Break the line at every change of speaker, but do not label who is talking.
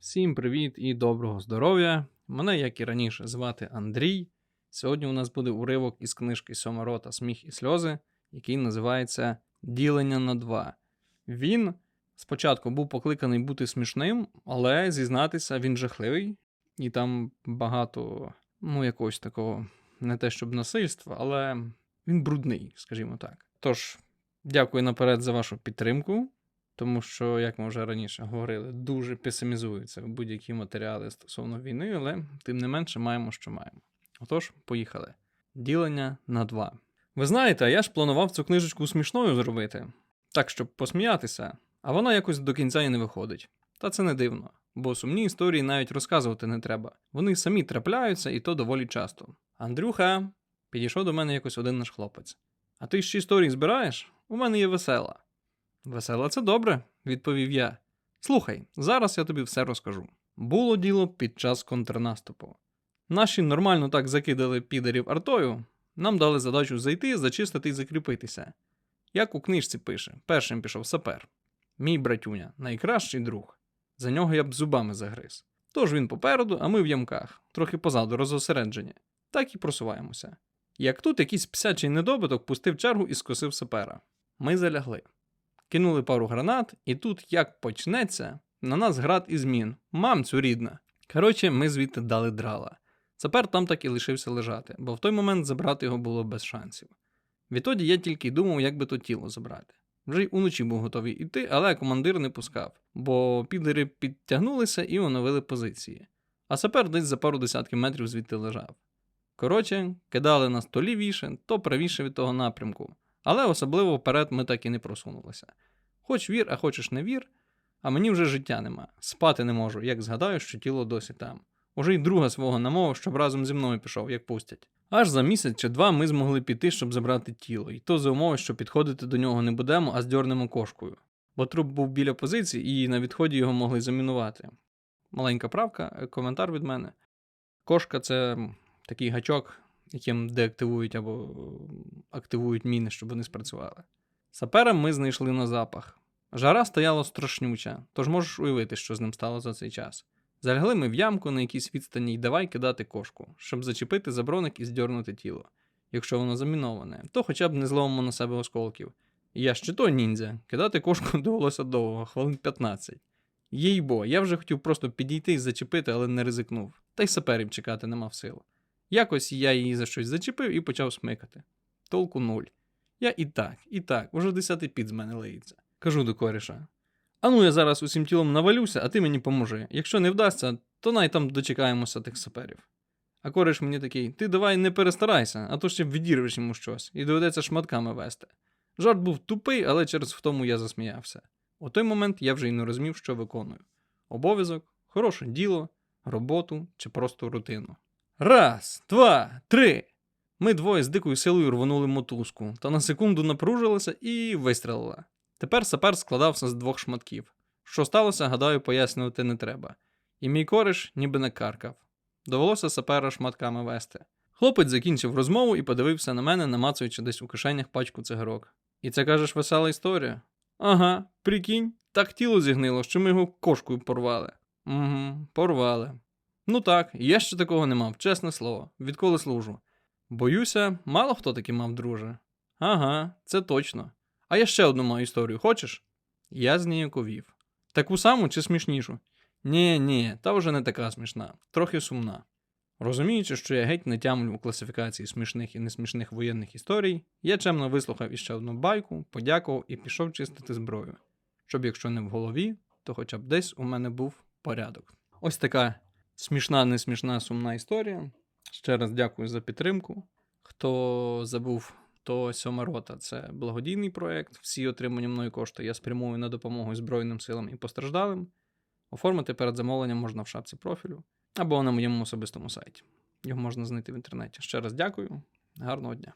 Всім привіт і доброго здоров'я. Мене, як і раніше, звати Андрій. Сьогодні у нас буде уривок із книжки Сьома рота Сміх і сльози, який називається Ділення на два. Він спочатку був покликаний бути смішним, але зізнатися, він жахливий, і там багато, ну, якогось такого, не те щоб насильства, але він брудний, скажімо так. Тож, дякую наперед за вашу підтримку. Тому що, як ми вже раніше говорили, дуже песимізуються будь-які матеріали стосовно війни, але тим не менше маємо, що маємо. Отож, поїхали. Ділення на два. Ви знаєте, я ж планував цю книжечку смішною зробити, так, щоб посміятися, а вона якось до кінця і не виходить. Та це не дивно, бо сумні історії навіть розказувати не треба. Вони самі трапляються і то доволі часто. Андрюха, підійшов до мене якось один наш хлопець. А ти ще історії збираєш? У мене є весела. Весело це добре, відповів я. Слухай, зараз я тобі все розкажу. Було діло під час контрнаступу. Наші нормально так закидали підерів артою, нам дали задачу зайти, зачистити і закріпитися. Як у книжці пише, першим пішов сапер. Мій братюня, найкращий друг. За нього я б зубами загриз. Тож він попереду, а ми в ямках, трохи позаду розосереджені. Так і просуваємося. Як тут якийсь псячий недобиток пустив чергу і скосив сапера. Ми залягли. Кинули пару гранат, і тут як почнеться, на нас град і змін. Мамцю рідна. Коротше, ми звідти дали драла. Сапер там так і лишився лежати, бо в той момент забрати його було без шансів. Відтоді я тільки й думав, як би то тіло забрати. Вже й уночі був готовий іти, але командир не пускав, бо підери підтягнулися і оновили позиції. А сапер десь за пару десятків метрів звідти лежав. Коротше, кидали нас то лівіше, то правіше від того напрямку, але особливо вперед ми так і не просунулися. Хоч вір, а хочеш не вір, а мені вже життя нема. Спати не можу, як згадаю, що тіло досі там. Уже й друга свого намовив, щоб разом зі мною пішов, як пустять. Аж за місяць чи два ми змогли піти, щоб забрати тіло, і то за умови, що підходити до нього не будемо, а здьорнемо кошкою. Бо труп був біля позиції, і на відході його могли замінувати. Маленька правка, е, коментар від мене. Кошка це такий гачок, яким деактивують або активують міни, щоб вони спрацювали. Сапера ми знайшли на запах. Жара стояла страшнюча, тож можеш уявити, що з ним стало за цей час. Залягли ми в ямку на якійсь відстані й давай кидати кошку, щоб зачепити заброник і здьорнути тіло. Якщо воно заміноване, то хоча б не зловимо на себе осколків. Я ще то ніндзя, кидати кошку довелося довго, хвилин 15. Їй бо, я вже хотів просто підійти і зачепити, але не ризикнув. Та й саперів чекати не мав сил. Якось я її за щось зачепив і почав смикати. Толку нуль. Я і так, і так, уже десятий під з мене лиється. Кажу до коріша. Ану, я зараз усім тілом навалюся, а ти мені поможи. Якщо не вдасться, то най там дочекаємося тих саперів. А кориш мені такий: ти давай не перестарайся, а то ще відірвеш йому щось, і доведеться шматками вести. Жарт був тупий, але через втому я засміявся. У той момент я вже й не розумів, що виконую: обов'язок, хороше діло, роботу чи просто рутину. Раз, два, три. Ми двоє з дикою силою рвонули мотузку, та на секунду напружилися і вистрелила. Тепер сапер складався з двох шматків. Що сталося, гадаю, пояснювати не треба. І мій кориш ніби не каркав. Довелося сапера шматками вести. Хлопець закінчив розмову і подивився на мене, намацуючи десь у кишенях пачку цигарок. І це кажеш весела історія? Ага, прикинь, так тіло зігнило, що ми його кошкою порвали. Угу, порвали. Ну так, я ще такого не мав, чесне слово, відколи служу. Боюся, мало хто таки мав, друже. Ага, це точно. А я ще одну маю історію, хочеш? Я зніяковів. Таку саму чи смішнішу? Ні, ні, та вже не така смішна, трохи сумна. Розуміючи, що я геть не тямлю у класифікації смішних і несмішних воєнних історій, я чемно вислухав іще одну байку, подякував і пішов чистити зброю. Щоб якщо не в голові, то хоча б десь у мене був порядок. Ось така смішна, несмішна, сумна історія. Ще раз дякую за підтримку. Хто забув, то сьома рота це благодійний проєкт. Всі отримані мною кошти я спрямую на допомогу Збройним силам і постраждалим. Оформити перед замовленням можна в шапці профілю або на моєму особистому сайті. Його можна знайти в інтернеті. Ще раз дякую, гарного дня.